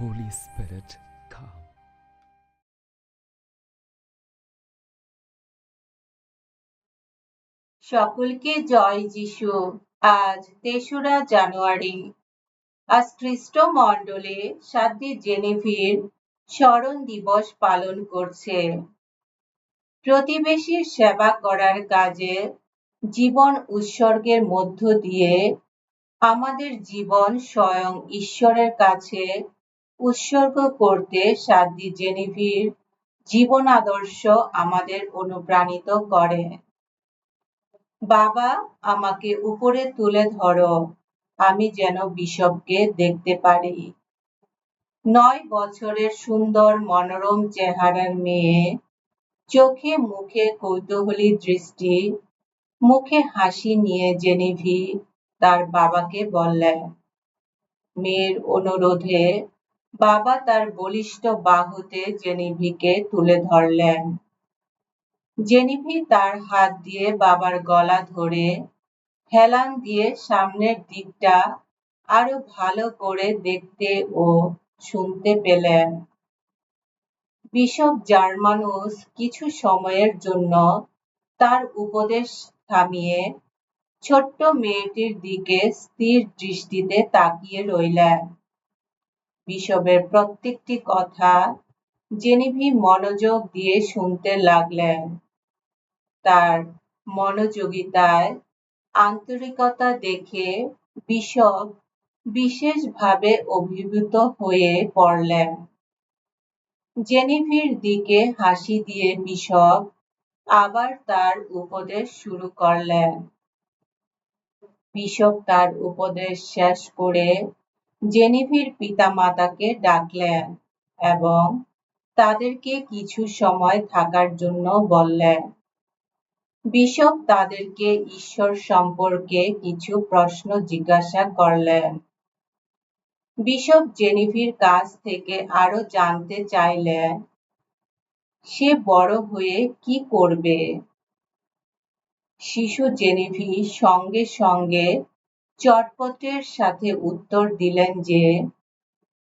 Holy Spirit, come. সকলকে জয় যিশু। আজ তেসরা জানুয়ারি। আজ খ্রিস্ট মণ্ডলে সাধ্যে জেনেভির স্মরণ দিবস পালন করছে। প্রতিবেশীর সেবা করার কাজে জীবন উৎসর্গের মধ্য দিয়ে আমাদের জীবন স্বয়ং ঈশ্বরের কাছে উৎসর্গ করতে সাধ্যি জেনেভির জীবন আদর্শ আমাদের অনুপ্রাণিত করে। বাবা, আমাকে উপরে তুলে ধরো, আমি যেন বিশপকে দেখতে পারি। নয় বছরের সুন্দর মনোরম চেহারার মেয়ে, চোখে মুখে কৌতূহলী দৃষ্টি, মুখে হাসি নিয়ে জেনেভি তার বাবাকে বললেন মেয়ের অনুরোধে বাবা তার বলিষ্ঠ বাহুতে জেনিভিকে তুলে ধরলেন। জেনিভি তার হাত দিয়ে বাবার গলা ধরে হেলান দিয়ে সামনের দিকটা আরও ভালো করে দেখতে ও শুনতে পেলেন। বিশপ জার্মানুস কিছু সময়ের জন্য তার উপদেশ থামিয়ে ছোট্ট মেয়েটির দিকে স্থির দৃষ্টিতে তাকিয়ে রইলেন। বিশপের প্রত্যেকটি কথা জেনিভি মনোযোগ দিয়ে শুনতে লাগলেন। তার মনোযোগিতায় আন্তরিকতা দেখে বিশপ বিশেষভাবে অভিভূত হয়ে পড়লেন। জেনিভির দিকে হাসি দিয়ে বিশপ আবার তার উপদেশ শুরু করলেন। বিশপ তার উপদেশ শেষ করে জেনিভির পিতামাতাকে ডাকলেন এবং তাদেরকে কিছু সময় থাকার জন্য বললেন, বিশপ তাদেরকে ঈশ্বর সম্পর্কে কিছু প্রশ্ন জিজ্ঞাসা করলেন। বিশপ জেনিভির কাছ থেকে আরও জানতে চাইলেন, সে বড় হয়ে কি করবে? শিশু জেনিভি সঙ্গে সঙ্গে চটপটের সাথে উত্তর দিলেন যে,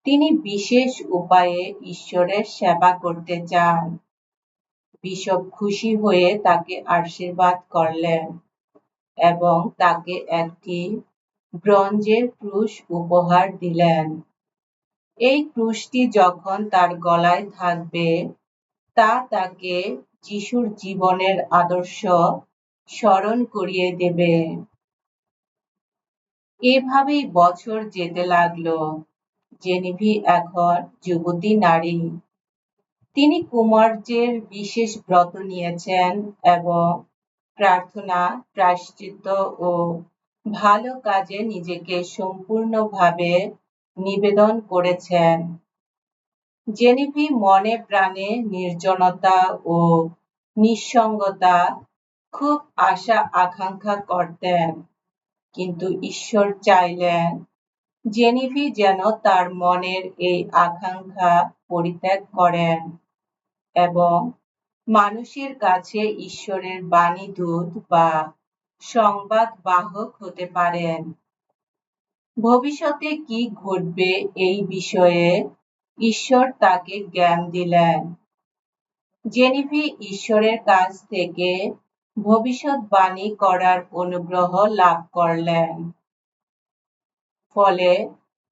তিনি বিশেষ উপায়ে ঈশ্বরের সেবা করতে চান। বিশপ খুশি হয়ে তাকে আশীর্বাদ করলেন এবং তাকে একটি ব্রঞ্জের ক্রুশ উপহার দিলেন। এই ক্রুশটি যখন তার গলায় থাকবে, তা তাকে যিশুর জীবনের আদর্শ স্মরণ করিয়ে দেবে। এভাবেই বছর যেতে লাগল। জেনিভি এখন যুবতী নারী। তিনি কুমার্যের বিশেষ ব্রত নিয়েছেন এবং প্রার্থনা, প্রায়শ্চিত্ত ও ভালো কাজে নিজেকে সম্পূর্ণভাবে নিবেদন করেছেন। জেনিভি মনে প্রাণে নির্জনতা ও নিঃসঙ্গতা খুব আশা আকাঙ্ক্ষা করতেন। কিন্তু ঈশ্বর চাইলেন জেনিভি যেন তার মনের এই আকাঙ্ক্ষা পরিত্যাগ করেন এবং মানুষের কাছে ঈশ্বরের বাণী দূত বা সংবাদ বাহক হতে পারেন। ভবিষ্যতে কি ঘটবে এই বিষয়ে ঈশ্বর তাকে জ্ঞান দিলেন। জেনিভি ঈশ্বরের কাছ থেকে ভবিষ্যৎবাণী করার অনুগ্রহ লাভ করলেন। ফলে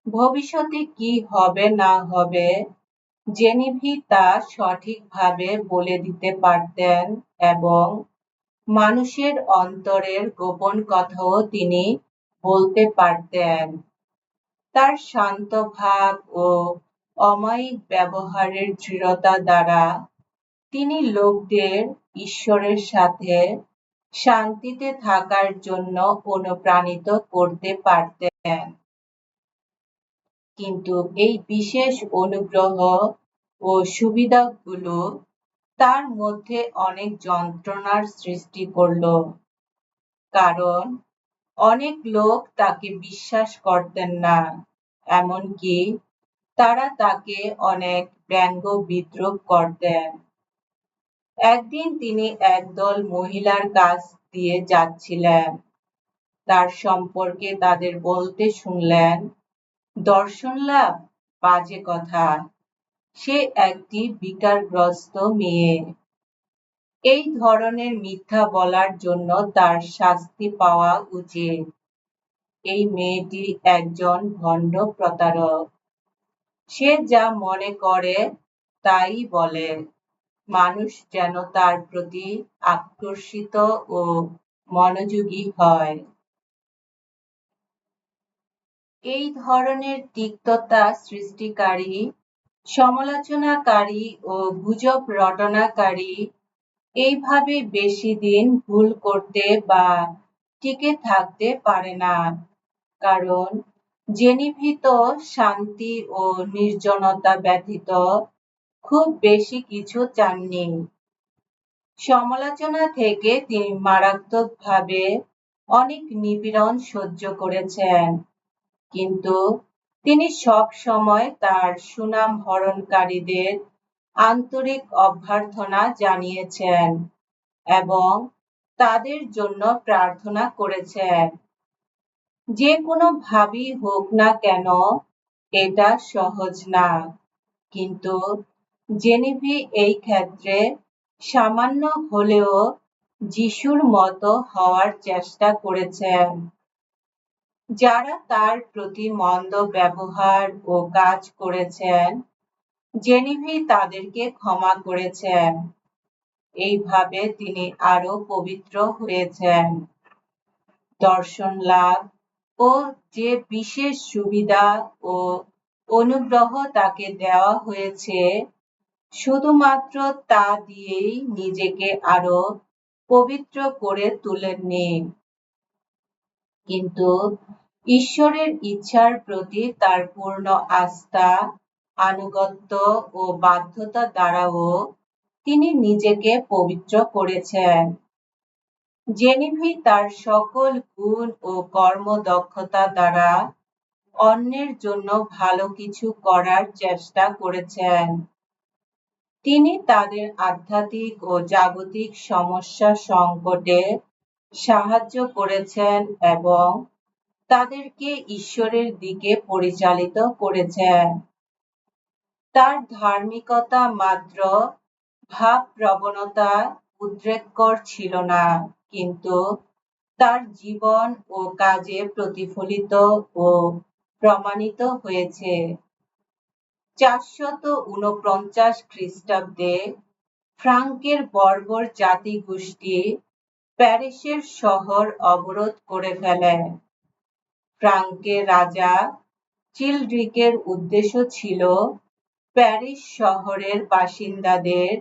ভবিষ্যতে কি হবে না হবে জেনিভি তা সঠিকভাবে বলে দিতে পারতেন এবং মানুষের অন্তরের গোপন কথাও তিনি বলতে পারতেন। তার শান্ত ভাব ও অমায়িক ব্যবহারের দৃঢ়তা দ্বারা তিনি লোকদের ঈশ্বরের সাথে শান্তিতে থাকার জন্য অনুপ্রাণিত করতে পারতেন। কিন্তু এই বিশেষ অনুগ্রহ ও সুবিধাগুলো তার মধ্যে অনেক যন্ত্রণার সৃষ্টি করল। কারণ অনেক লোক তাকে বিশ্বাস করতেন না, এমনকি তারা তাকে অনেক ব্যঙ্গ বিদ্রোহ করতেন। একদিন তিনি একদল মহিলার কাছ দিয়ে যাচ্ছিলেন। তার সম্পর্কে তাদের বলতে শুনলেন দর্শন লাভ বাজে কথা। সে একটি বিকারগ্রস্ত মেয়ে। এই ধরনের মিথ্যা বলার জন্য তার শাস্তি পাওয়া উচিত। এই মেয়েটি একজন ভণ্ড প্রতারক। সে যা মনে করে তাই বলে। মানুষ যেন তার প্রতি আকর্ষিত ও মনোযোগী হয়। এই ধরনের তিক্ততা সৃষ্টিকারী, সমালোচনাকারী ও গুজব রটনাকারী এইভাবে বেশি দিন ভুল করতে বা টিকে থাকতে পারে না। কারণ, জেনিভিত শান্তি ও নির্জনতা ব্যতীত খুব বেশি কিছু চাননি। সমালোচনা থেকে তিনি মারাত্মকভাবে অনেক নিপীড়ন সহ্য করেছেন। কিন্তু তিনি সব সময় তার সুনাম হরণকারীদের আন্তরিক অভ্যর্থনা জানিয়েছেন এবং তাদের জন্য প্রার্থনা করেছেন। যে কোনো ভাবই হোক না কেন, এটা সহজ না। কিন্তু জেনিভি এই ক্ষেত্রে সামান্য হলেও যিশুর মতো হওয়ার চেষ্টা করেছেন। যারা তার প্রতি মন্দ ব্যবহার ও কাজ করেছেন জেনিভি তাদেরকে ক্ষমা করেছেন। এইভাবে তিনি আরও পবিত্র হয়েছেন। দর্শন লাভ ও যে বিশেষ সুবিধা ও অনুগ্রহ তাকে দেওয়া হয়েছে শুধুমাত্র তা দিয়েই নিজেকে আরও পবিত্র করে তুলেননি। কিন্তু ঈশ্বরের ইচ্ছার প্রতি তার পূর্ণ আস্থা, আনুগত্য ও বাধ্যতা দ্বারাও তিনি নিজেকে পবিত্র করেছেন। জেনিভি তার সকল গুণ ও কর্মদক্ষতা দ্বারা অন্যের জন্য ভালো কিছু করার চেষ্টা করেছেন। তিনি তাদের আধ্যাত্মিক ও জাগতিক সমস্যা সংকটে সাহায্য করেছেন এবং তাদেরকে ঈশ্বরের দিকে পরিচালিত করেছেন। তার ধার্মিকতা মাত্র ভাব প্রবণতা উদ্রেককর ছিল না, কিন্তু তার জীবন ও কাজে প্রতিফলিত ও প্রমাণিত হয়েছে। চারশত উনপঞ্চাশ খ্রিস্টাব্দে ফ্রাঙ্কের বর্বর জাতিগোষ্ঠী প্যারিসের শহর অবরোধ করে ফেলে। ফ্রাঙ্কের রাজা চিলড্রিকের উদ্দেশ্য ছিল প্যারিস শহরের বাসিন্দাদের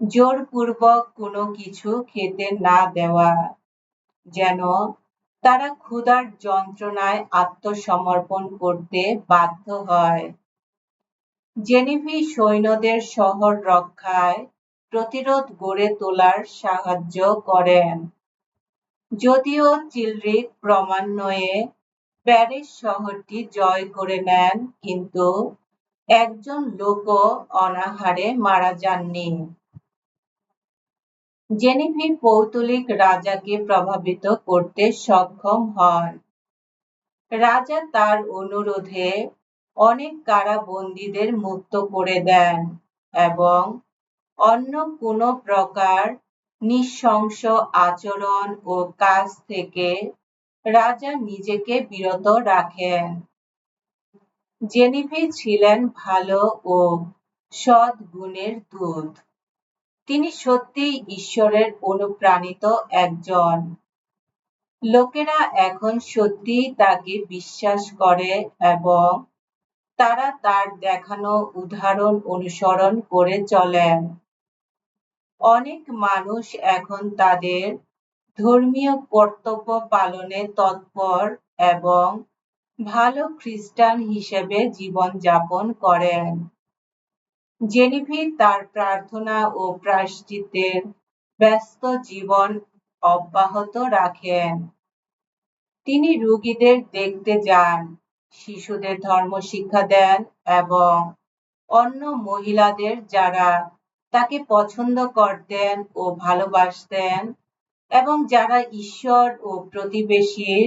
জোরপূর্বক কোনো কিছু খেতে না দেওয়া, যেন তারা ক্ষুধার যন্ত্রণায় আত্মসমর্পণ করতে বাধ্য হয়। জেনিভি সৈন্যদের শহর রক্ষায় প্রতিরোধ গড়ে তোলার সাহায্য করেন। যদিও চিলরিক ক্রমান্বয়ে প্যারিস শহরটি জয় করে নেন, কিন্তু একজন লোকও অনাহারে মারা যাননি। জেনিভি পৌতলিক রাজাকে প্রভাবিত করতে সক্ষম হন। রাজা তার অনুরোধে অনেক কারাবন্দীদের মুক্ত করে দেন এবং অন্য কোনো প্রকার নিঃশংস আচরণ ও কাজ থেকে রাজা নিজেকে বিরত রাখেন। জেনিভি ছিলেন ভালো ও সৎ গুণের দূত। তিনি সত্যিই ঈশ্বরের অনুপ্রাণিত একজন। লোকেরা এখন সত্যিই তাকে বিশ্বাস করে এবং তারা তার দেখানো উদাহরণ অনুসরণ করে চলেন। অনেক মানুষ এখন তাদের ধর্মীয় কর্তব্য পালনে তৎপর এবং ভালো খ্রিস্টান হিসেবে জীবনযাপন করেন। জেনিভি তার প্রার্থনা ও প্রায়শ্চিত্তের ব্যস্ত জীবন অব্যাহত রাখেন। তিনি রোগীদের দেখতে যান। শিশুদের ধর্ম শিক্ষা দেন এবং অন্য মহিলাদের যারা তাকে পছন্দ করতেন ও ভালোবাসতেন এবং যারা ঈশ্বর ও প্রতিবেশীর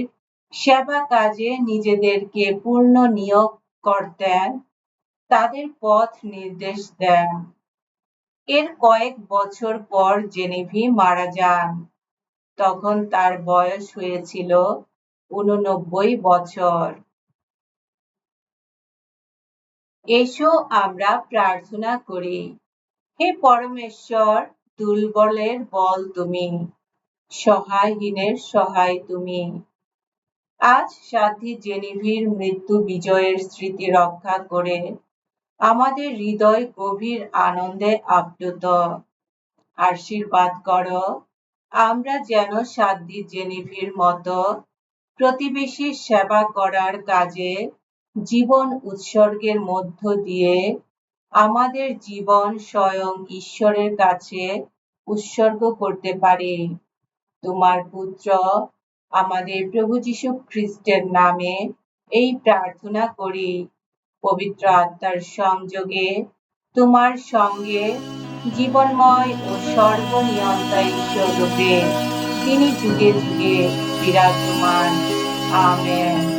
সেবা কাজে নিজেদেরকে পূর্ণ নিয়োগ করতেন, তাদের পথ নির্দেশ দেন। এর কয়েক বছর পর জেনেভি মারা যান। তখন তার বয়স হয়েছিল উননব্বই বছর। এসো আমরা প্রার্থনা করি। হে পরমেশ্বর, দুর্বলের বল তুমি, সহায়হীনের সহায় তুমি। আজ সাথী জেনিভির মৃত্যু বিজয়ের স্মৃতি রক্ষা করে আমাদের হৃদয় গভীর আনন্দে আপ্লুত আশীর্বাদ করো, আমরা যেন সাধ্বী জেনিভির মতো প্রতিবেশীর সেবা করার কাজে জীবন উৎসর্গের মধ্য দিয়ে আমাদের জীবন স্বয়ং ঈশ্বরের কাছে উৎসর্গ করতে পারি। তোমার পুত্র আমাদের প্রভু যীশু খ্রিস্টের নামে এই প্রার্থনা করি। পবিত্র আত্মার সংযোগে তোমার সঙ্গে জীবনময় ও সর্বনিয়ন্তা ঈশ্বর রূপে তিনি যুগে যুগে বিরাজমান। আমেন।